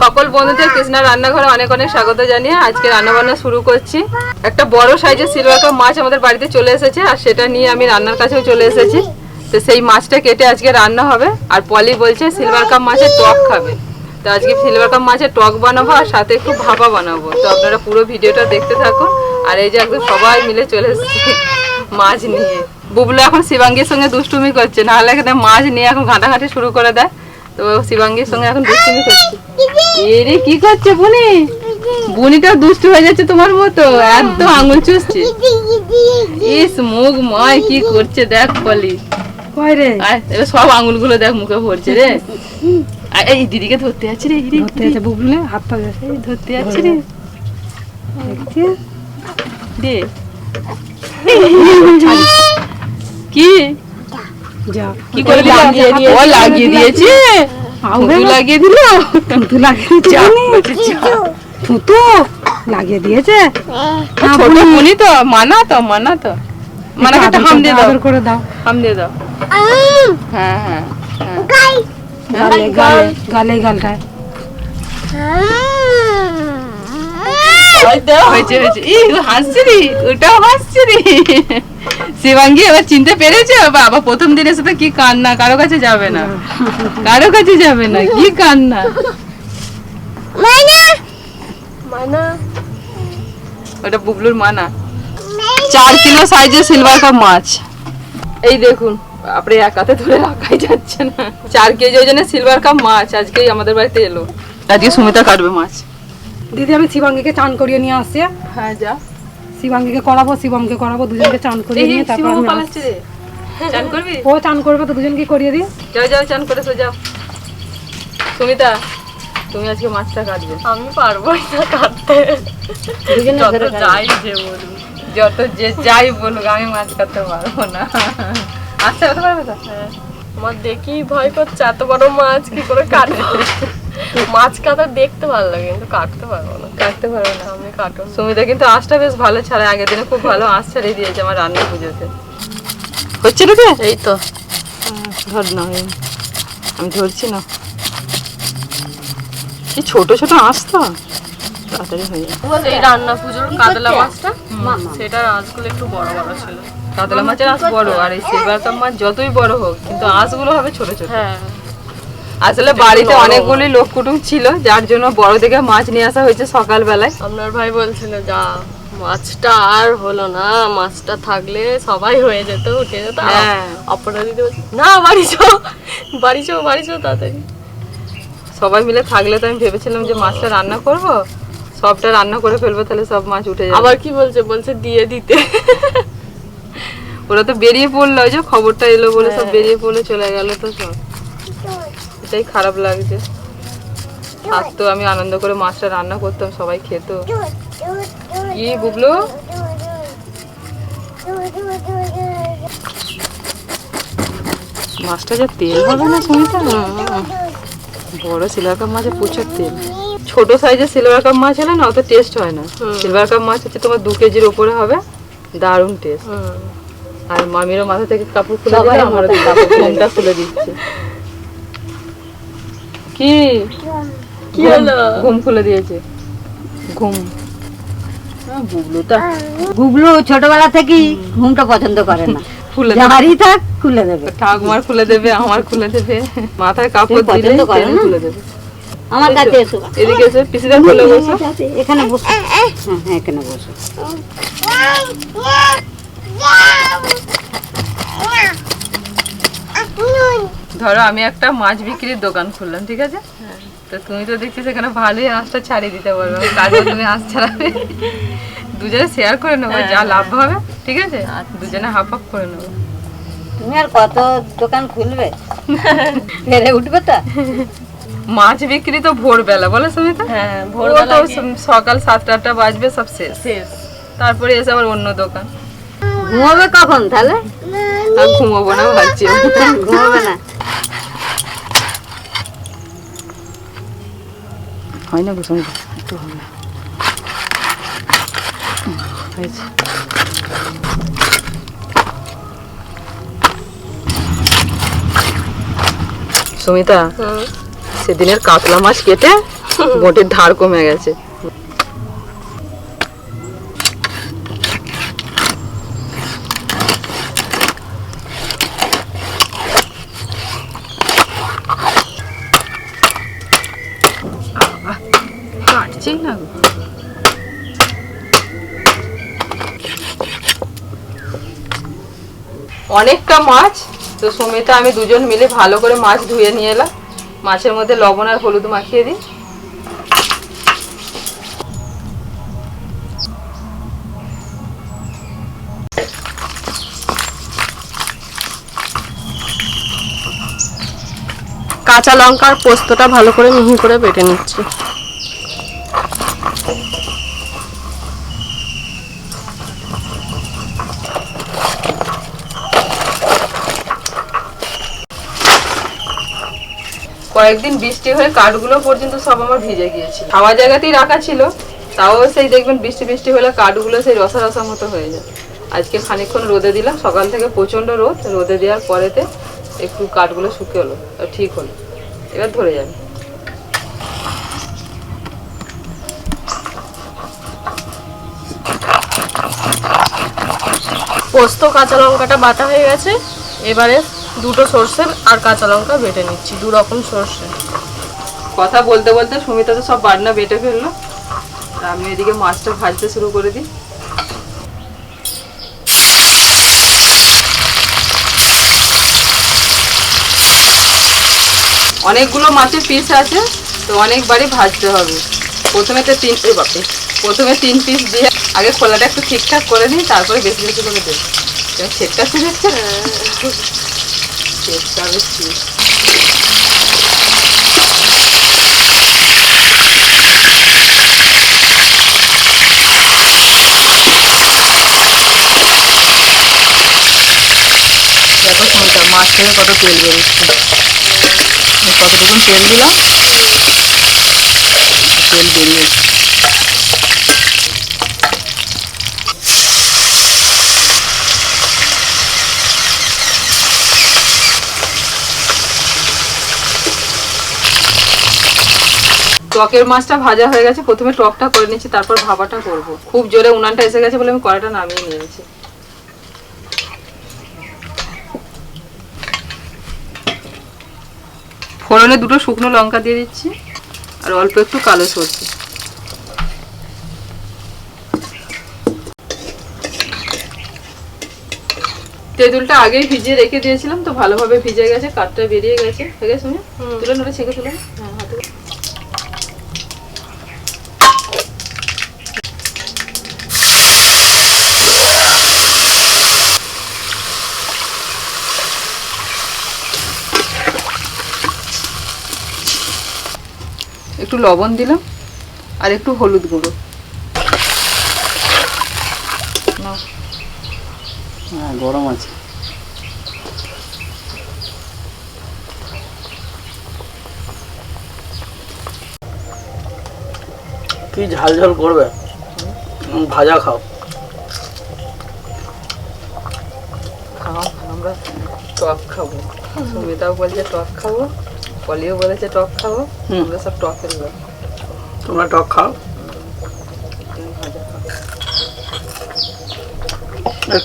সকল বন্ধুদের কৃষ্ণা রান্নাঘরে অনেক অনেক স্বাগত জানিয়ে আজকে রান্নাবান্না শুরু করছি। একটা বড় সাইজের সিলভার কাপ মাছ আমাদের বাড়িতে চলে এসেছে আর সেটা নিয়ে আমি রান্নার কাছেও চলে এসেছি। তো সেই মাছটা কেটে আজকে রান্না হবে আর পলি বলছে সিলভার কাপ মাছের টক খাবে। তো আজকে সিলভার কাপ মাছের টক বানাবো আর সাথে একটু ভাপা বানাবো। তো আপনারা পুরো ভিডিওটা দেখতে থাকুন। আর এই যে একদম সবাই মিলে চলে এসেছি মাছ নিয়ে। বুবলু এখন শিবাঙ্গীর সঙ্গে দুষ্টুমি করছে। নাহলে এখানে মাছ নিয়ে এখন ঘাঁটাঘাঁটি শুরু করে দেয়। তো শিবাঙ্গীর সঙ্গে এখন দুষ্টুমি করছে। এরে কি করছে বুনি? বুনিটা দুষ্টু হয়ে যাচ্ছে তোমার মতো। এত আঙুল চুষছে। ইস মুখ ময় কি করছে দেখ পলি এবার সব আঙুলগুলো দেখ মুখে ভরছে রে। এই দিদিকে ধরতে যাচ্ছি রে ধরতে আছে বুবলে হাত পা ধরতে যাচ্ছি রে? দে। কি? কি করে লাগিয়ে দিয়েছে? ও লাগিয়ে দিয়েছে? লাগিয়ে দিল? থুতু লাগিয়ে। থুতু লাগিয়ে দিয়েছে। ছোট বুনি। তো মানা তো মানা তো। মানাকে একটা হাম দিয়ে দাও। করে দাও। হাম দিয়ে দাও। হ্যাঁ হ্যাঁ হ্যাঁ। গালে। গালে গালে গালটায়। হয়েছে হয়েছে। ই হাসছে রে ওটাও হাসছে রে। শিবাঙ্গি এবার চিনতে পেরেছে? বাবা প্রথম দিনের সাথে কি কান্না? কারও কাছে যাবে না। কারও কাছে যাবে না। কি কান্না? ওটা বুবলুর মানা। চার কিলো সাইজের সিলভার কাপ মাছ। এই দেখুন আপনি একাতে ধরে রাখাই যাচ্ছে না। চার কেজি ওজনের সিলভার কাপ মাছ আজকেই আমাদের বাড়িতে এলো। আজকে সুমিতা কাটবে মাছ। দিদি আমি শিবাঙ্গীকে চান করিয়ে নিয়ে আসছি। হ্যাঁ যা। শিবাঙ্গীকে করাবো শিবমকে করাবো দুজনকে চান করিয়ে নিয়ে তারপর চান করবি? ও চান করবে তো দুজনকে করিয়ে দিই। যাও যাও চান করে তো যাও। সুমিতা তুমি আজকে মাছটা কাটবে। আমি পারব না কাটতে। যত যাই যে বলুন যত যে যাই বলুক আমি মাছ কাটতে পারব না। আচ্ছা কাটতে পারবে তো আমার দেখি ভয় করছে এত বড় মাছ কি করে কাটবো? মাছ কাটা দেখতে ভালো লাগে কিন্তু কাটতে পারব না। কাটতে পারব না। আমি কাটো সুমিতা কিন্তু আঁশটা বেশ ভালো ছাড়ে আগের দিনে খুব ভালো আঁশ ছাড়িয়ে দিয়েছে আমার রান্না পুজোতে। হচ্ছে রে এই তো। ধর না আমি ধরছি না। কি ছোট ছোট আঁশ তো? তাড়াতাড়ি হয়ে যায় সেই রান্না পুজোর কাতলা মাছটা? সেটার আঁচগুলো একটু বড় বড় ছিল। কাতলা মাছের আঁশ বড় আর এই কাপ মাছ যতই বড় হোক কিন্তু আঁশগুলো হবে ছোট ছোট। হ্যাঁ। আসলে বাড়িতে অনেকগুলি লোক কুটুম ছিল যার জন্য বড় দেখে মাছ নিয়ে আসা হয়েছে সকালবেলায়। আপনার ভাই বলছিল যা মাছটা আর হলো না মাছটা থাকলে সবাই হয়ে যেত উঠে যেত। হ্যাঁ। অপরা দিদি না বাড়ি চো বাড়ি চো বাড়ি চো তাড়াতাড়ি। সবাই মিলে থাকলে তো আমি ভেবেছিলাম যে মাছটা রান্না করব সবটা রান্না করে ফেলব তাহলে সব মাছ উঠে যাবে। আবার কি বলছে? বলছে দিয়ে দিতে। ওরা তো বেরিয়ে পড়ল ওই যে খবরটা এলো বলে সব বেরিয়ে পড়লে চলে গেল তো সব। এটাই খারাপ লাগছে আর তো আমি আনন্দ করে মাছটা রান্না করতাম সবাই খেত কি বুবলু মাছটা যা তেল হবে না সুমিতা বড় সিলভার কাপ মাছে প্রচুর তেল ছোট সাইজের সিলভার কাপ মাছ হলে না অত টেস্ট হয় না সিলভার কাপ মাছ হচ্ছে তোমার দু কেজির উপরে হবে দারুণ টেস্ট আর মামিরও মাথা থেকে কাপড় খুলে আমারও ঘুমটা খুলে দিচ্ছে কি কি হলো ঘুম খুলে দিয়েছে ঘুম হ্যাঁ, গুবলু ছোটবেলা থেকেই ঘুমটা পছন্দ করে না খুলে দেবে যাহারই থাক খুলে দেবে ঠাকুমার খুলে দেবে আমার খুলে দেবে মাথায় কাপড় দিলে? খুলে দেবে আমার কাছে এসো এদিকে এসে পিসিদা খুলে বসো এখানে বসো হ্যাঁ হ্যাঁ এখানে বসো ধরো আমি একটা মাছ বিক্রির দোকান খুললাম ঠিক আছে? তো তুমি তো দেখছি সেখানে ভালোই আঁশটা ছাড়িয়ে দিতে পারবে কাজে তুমি আঁশ ছাড়াবে। দুজনে শেয়ার করে নেব যা লাভ হবে ঠিক আছে? দুজনে হাফ হাফ করে নেব। তুমি আর কত দোকান খুলবে? ফেরে উঠবে তো? মাছ বিক্রি তো ভোরবেলা বলো সুমিতা? হ্যাঁ তো ভোরবেলা সকাল সাতটা আটটা বাজবে সব শেষ। শেষ। তারপরে এসে আবার অন্য দোকান। ঘুমাবে কখন তাহলে? আর ঘুমাবো না ভাবছি। ঘুমাবে না। হয় না গো সুমিতা একটু হবে। হয়েছে। সুমিতা সেদিনের কাতলা মাছ কেটে বটির ধার কমে গেছে কাটছেই না গো। অনেকটা মাছ, তো সুমিতা, আমি দুজন মিলে ভালো করে মাছ ধুয়ে নিয়ে এলাম। মাছের মধ্যে লবণ আর হলুদ মাখিয়ে দিই। কাঁচা লঙ্কার পোস্তটা ভালো করে মিহি করে বেটে নিচ্ছি। কয়েকদিন বৃষ্টি হয়ে কাঠগুলো পর্যন্ত সব আমার ভিজে গিয়েছিল। হাওয়া জায়গাতেই রাখা ছিল, তাও সেই দেখবেন বৃষ্টি বৃষ্টি হলে কাঠগুলো সেই রসা রসা মতো হয়ে যায়। আজকে খানিকক্ষণ রোদে দিলাম, সকাল থেকে প্রচণ্ড রোদ, রোদে দেওয়ার পরেতে একটু কাঠগুলো শুকিয়ে ঠিক হলো, এবার ধরে যাবে। পোস্ত, কাঁচা লঙ্কাটা বাটা হয়ে গেছে, এবারে দুটো সর্ষের আর কাঁচা লঙ্কা বেটে নিচ্ছি দু রকম সর্ষে। কথা বলতে বলতে সুমিতা তো সব বাটনা বেটে ফেলল। আর আমি এদিকে মাছটা ভাজতে শুরু করে দিই। অনেকগুলো মাছের পিস আছে তো অনেকবারই ভাজতে হবে। প্রথমে তো তিন এ বাপরে প্রথমে তিন পিস দিয়ে আগে খোলাটা একটু ঠিকঠাক করে নিই তারপরে বেশি বেশি করে দেবো। ছেটকা শিখেছে ছেটকা বেশি দেখো সুমিতা মাছ থেকে কত তেল বেরোচ্ছে এই কতটুকু তেল দিলাম তেল বেরিয়েছে টকের মাছটা ভাজা হয়ে গেছে প্রথমে টকটা করে নিচ্ছি তারপর ভাবাটা করব। খুব জোরে উনানটা এসে গেছে বলে আমি কড়াটা নামিয়ে নিয়েছি। ফোড়নে দুটো শুকনো লঙ্কা দিয়ে দিচ্ছি আর অল্প একটু কালো সরষে। তেঁতুলটা আগেই ভিজিয়ে রেখে দিয়েছিলাম তো ভালোভাবে ভিজে গেছে কাঠটা বেরিয়ে গেছে। হয়ে গেছে শুনে তুলে নোটা ছেঁকে তুলে হ্যাঁ হাতে একটু লবণ দিলাম আর একটু হলুদ গুঁড়ো। হ্যাঁ গরম আছে। কি ঝাল ঝাল করবে? ভাজা খাও। খাও আমরা টক খাব। সুমিতাও বলছে টক খাব। পলিও বলেছে টক খাব। আমরা সব টকের লোক। তোমরা টক খাও।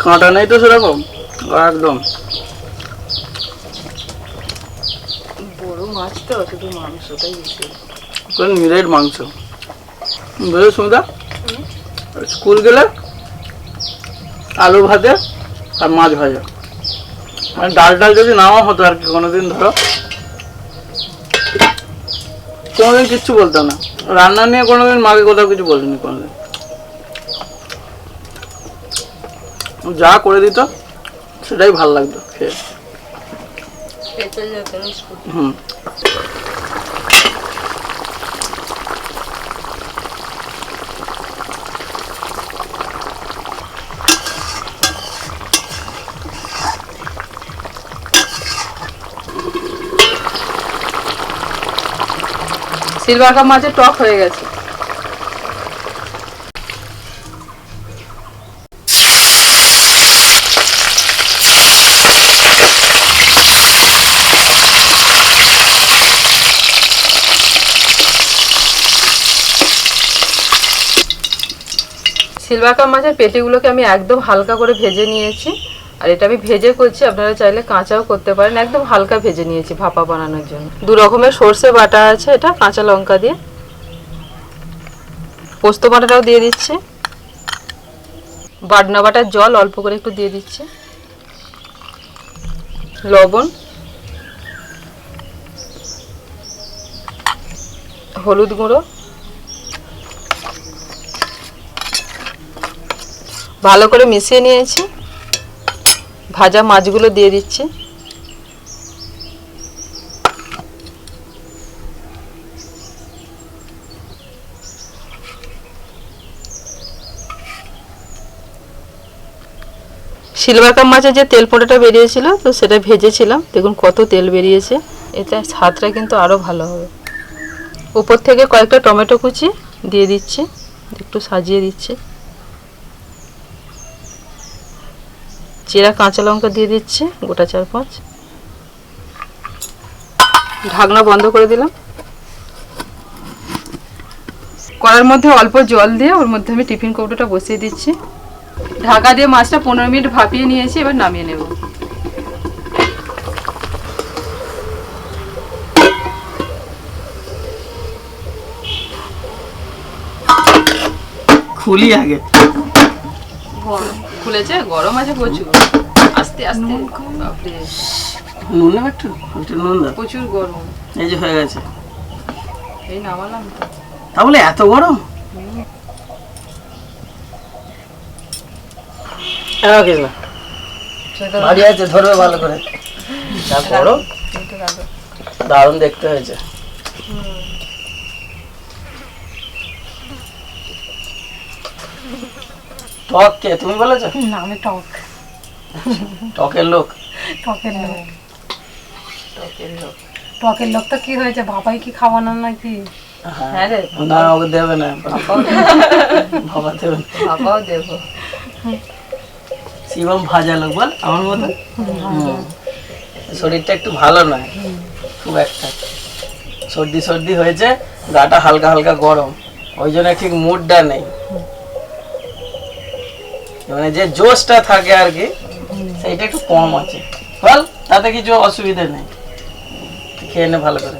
কাঁটা নেই তো সেরকম একদম। বড় মাছ তো শুধু মাংসটাই বেশি। নিরেট মাংস। বুঝলে সুমিতা? স্কুল গেলে আলু ভাজে আর মাছ ভাজা। মানে ডাল ডাল যদি নাও হতো আর কি কোনোদিন ধরো। কোনোদিন কিচ্ছু বলতাম না। রান্না নিয়ে কোনোদিন মাকে কোথাও কিছু বলিনি কোনোদিন। যা করে দিত সেটাই ভালো লাগতো খেয়ে। হম হুম। সিলভার কাপ মাছের টক হয়ে গেছে। সিলভার কাপ মাছের পেটিগুলোকে আমি একদম হালকা করে ভেজে নিয়েছি। আর এটা আমি ভেজে করছি, আপনারা চাইলে কাঁচাও করতে পারেন। একদম হালকা ভেজে নিয়েছি ভাপা বানানোর জন্য। দু রকমের সর্ষে বাটা আছে এটা, কাঁচা লঙ্কা দিয়ে। পোস্ত বাটাটাও দিয়ে দিচ্ছি। বাটনা বাটার জল অল্প করে একটু দিয়ে দিচ্ছি। লবণ। হলুদ গুঁড়ো। ভালো করে মিশিয়ে নিয়েছি। ভাজা মাছগুলো দিয়ে দিচ্ছি। সিলভার কাপ মাছের যে তেল পোড়াটা বেরিয়েছিল, তো সেটা ভেজেছিলাম। দেখুন কত তেল বেরিয়েছে। এতে স্বাদটা কিন্তু আরও ভালো হবে। উপর থেকে কয়েকটা টমেটো কুচি দিয়ে দিচ্ছি। একটু সাজিয়ে দিচ্ছি। চেরা কাঁচা লঙ্কা দিয়ে দিচ্ছি, গোটা চার পাঁচ ঢাকনা বন্ধ করে দিলাম। কড়ার মধ্যে অল্প জল দিয়ে ওর মধ্যে আমি টিফিন কৌটোটা বসিয়ে দিচ্ছি। ঢাকা দিয়ে মাছটা পনেরো মিনিট ভাপিয়ে নিয়েছি, এবার নামিয়ে নেব। খুলি আগে। খুলেছে গরম আছে প্রচুর। আস্তে আস্তে। বাপরে। নুন একটু একটু নুন দাও। প্রচুর গরম। এই যে হয়ে গেছে। এই নামালাম তো। তাহলে এত গরম? হ্যাঁ ভারী আছে ধরবে ভালো করে। যা গরম। দারুণ দেখতে হয়েছে। টক কে? তুমি বলেছ? না আমি টক টকের লোক? টকের লোক। টকের লোক। তো কি হয়েছে? বাবাই কি খাওয়ানোর নাকি? হ্যাঁ। রে না ওকে দেবে না। বাবা দেবে বাবাও দেবো। শিবম ভাজা লোক বল আমার মতো? শরীরটা একটু ভালো নয়। খুব একটা। সর্দি সর্দি হয়েছে গাটা হালকা হালকা গরম। ওই জন্য ঠিক মুডটা নেই। মানে যে জোশটা থাকে আর কি সেইটা একটু কম আছে। বল তাতে কিছু অসুবিধা নেই। খেয়ে নে ভালো করে।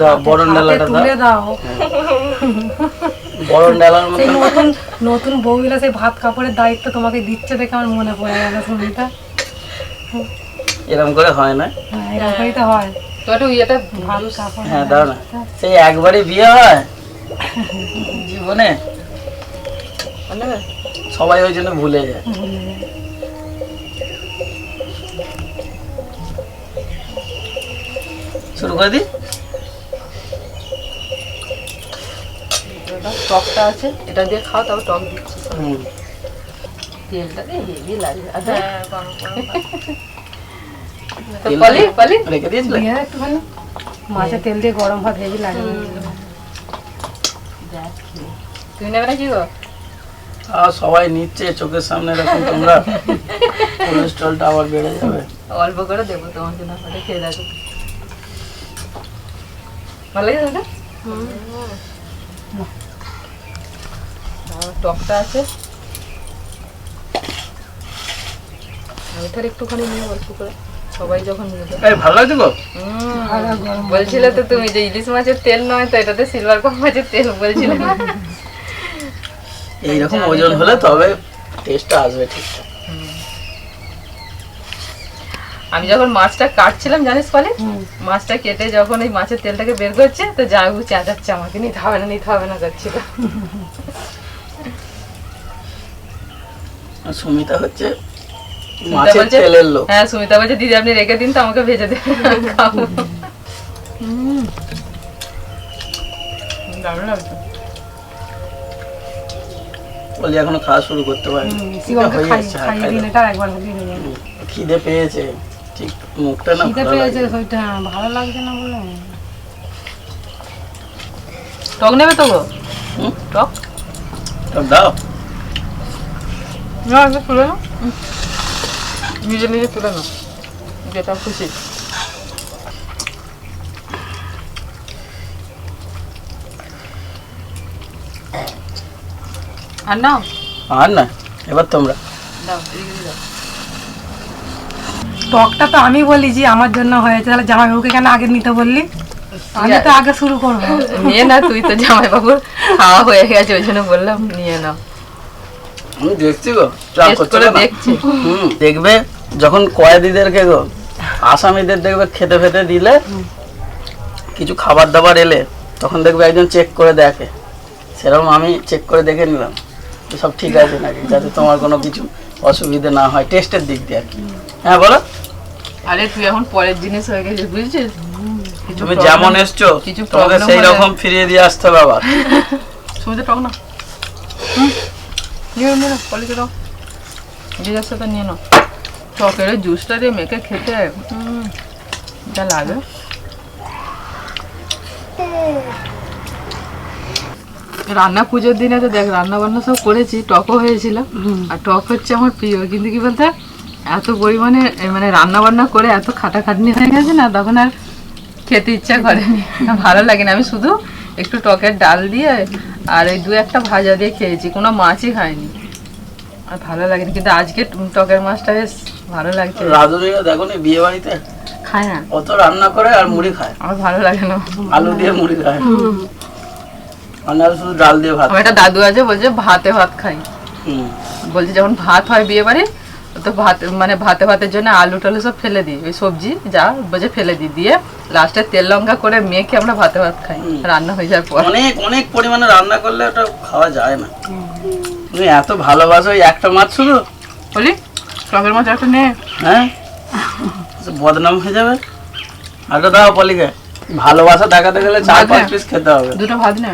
দাও, বরণ ডালাটা দাও। বরণ ডালার মতো। নতুন নতুন বউগুলা সেই ভাত কাপড়ের দায়িত্ব তোমাকে দিচ্ছে দেখে আমার মনে পড়ে গেল শুনিটা এরকম করে হয় না। হ্যাঁ এরকমই তো হয়। হ্যাঁ দাও না। সেই একবারই বিয়ে হয়? জীবনে? নেবে সবাই ওই জন্য ভুলে যায়। শুরু করে দি টকটা আছে এটা দিয়ে খাও তারপর টক দিচ্ছি। তেলটা দিয়ে হেভি লাগে। আচ্ছা। হ্যাঁ রেখে দিয়েছিলে? একটুখানি মাছের তেল দিয়ে গরম ভাত হেভি লাগে। তুমি নেবে না কি গো? আর সবাই নিচ্ছে চোখের সামনে এরকম তোমরা। কোলেস্ট্রলটা আবার বেড়ে যাবে। অল্প করে দেবো তোমার জন্য খেয়ে দেখো। ভালো লাগে আর টকটা আছে। আমি তার একটুখানি নিয়ে অল্প করে। সবাই যখন ভালো লাগছে গো। বলছিলে তো তুমি যে ইলিশ মাছের তেল নয় তো এটাতে সিলভার কাপ মাছের তেল বলছিলে। না এইরকম ওজন হলে তবে টেস্টটা আসবে ঠিকঠাক আমি যখন মাছটা কাটছিলাম জানিস পালে মাছটা কেটে যখন ওই মাছের তেলটাকে বের করছে তো জাগু চেঁচাচ্ছে আমাকে নিতে হবে না নিতে হবে না আর সুমিতা হচ্ছে মাছের তেলের লোক। হ্যাঁ সুমিতা বলছে দিদি আপনি রেখে দিন তো আমাকে ভেজে দেবেন খাব। দারুণ লাগছে। বলি এখনও খাওয়া শুরু করতে হয়ে হ্যাঁ, হয়ে খিদে পেয়েছে। ঠিক মুখটা না খিদে পেয়েছে ওইটা ভালো লাগছে না বলে। টক নেবে তো গো? হুম? টক? দাও। না তুলে নাও। নিজে নিজে তুলে নাও যেটা খুশি। আর নাও। আর না এবার তোমরা। টকটা তো আমি বলি যে আমার জন্য হয়েছে তাহলে জামাইবাবুকে কেন আগে নিতে বললি? আমি তো আগে শুরু করব। নিয়ে না তুই তো জামাইবাবুর খাওয়া হয়ে গেছে ওই জন্য বললাম নিয়ে নাও। আমি দেখছি গো ট্রাই টেস্ট করে দেখছি। হুম। দেখবে যখন কয়েদিদেরকে গো আসামিদের দেখবে খেতে ফেতে দিলে কিছু খাবার দাবার এলে তখন দেখবে একজন চেক করে দেখে। সেরকম আমি চেক করে দেখে নিলাম। সব ঠিক আছে নাকি? যাতে তোমার কোনো কিছু অসুবিধে না হয় টেস্টের দিক দিয়ে আর কি। হ্যাঁ বলো। আরে তুই এখন পরের জিনিস হয়ে গেছিস বুঝছিস? তুমি যেমন এসছো কিছু তোমাকে সেই রকম ফিরিয়ে দিয়ে আসতে হবে আবার। সুমিতে টক না। হুম, নিয়ে নিয়ে নাও পলিতে দাও। যাচ্ছে তো নিয়ে নাও। ওই জুসটা দিয়ে মেখে খেতে। যা লাগে। রান্না পুজোর দিনে তো দেখ রান্না বান্না সব করেছি টকও হয়েছিল। আর টক হচ্ছে আমার প্রিয়। কিন্তু কি বলতে এত পরিমাণে মানে রান্না বান্না করে এত খাটাখাটনি হয়ে গেছে না তখন আর খেতে ইচ্ছা করেনি। ভালো লাগে না। আমি শুধু একটু টকের ডাল দিয়ে আর ওই দু একটা ভাজা দিয়ে খেয়েছি কোনো মাছই খাইনি। আর ভালো লাগেনি কিন্তু আজকে টকের মাছটা বেশ ভালো লাগছে। রাধুনিরা দেখো নি বিয়ে বাড়িতে? খায় না। অত রান্না করে আর মুড়ি খায়। আমার ভালো লাগে না। আলু দিয়ে মুড়ি খায়। আর শুধু ডাল দিয়ে ভাত আমার একটা দাদু আছে বলছে ভাতে ভাত খাই। হুম। বলছে যখন ভাত হয় বিয়ে বাড়ি তো ভাত মানে ভাতে ভাতের জন্য আলু টালু সব ফেলে দিই। ওই সবজি যা বলছে ফেলে দিই দিয়ে লাস্টে তেল লঙ্কা করে মেখে আমরা ভাতে ভাত খাই। রান্না হয়ে যাওয়ার পর। অনেক অনেক পরিমাণে রান্না করলে ওটা খাওয়া যায় না। তুমি এত ভালোবাসো ওই একটা মাছ শুধু? বলি? টকের মাছ একটা নে। হ্যাঁ? বদনাম হয়ে যাবে? আরটা দাও পলিকে। ভালোবাসা দেখাতে গেলে চার পাঁচ। পিস খেতে হবে। দুটো ভাত নে।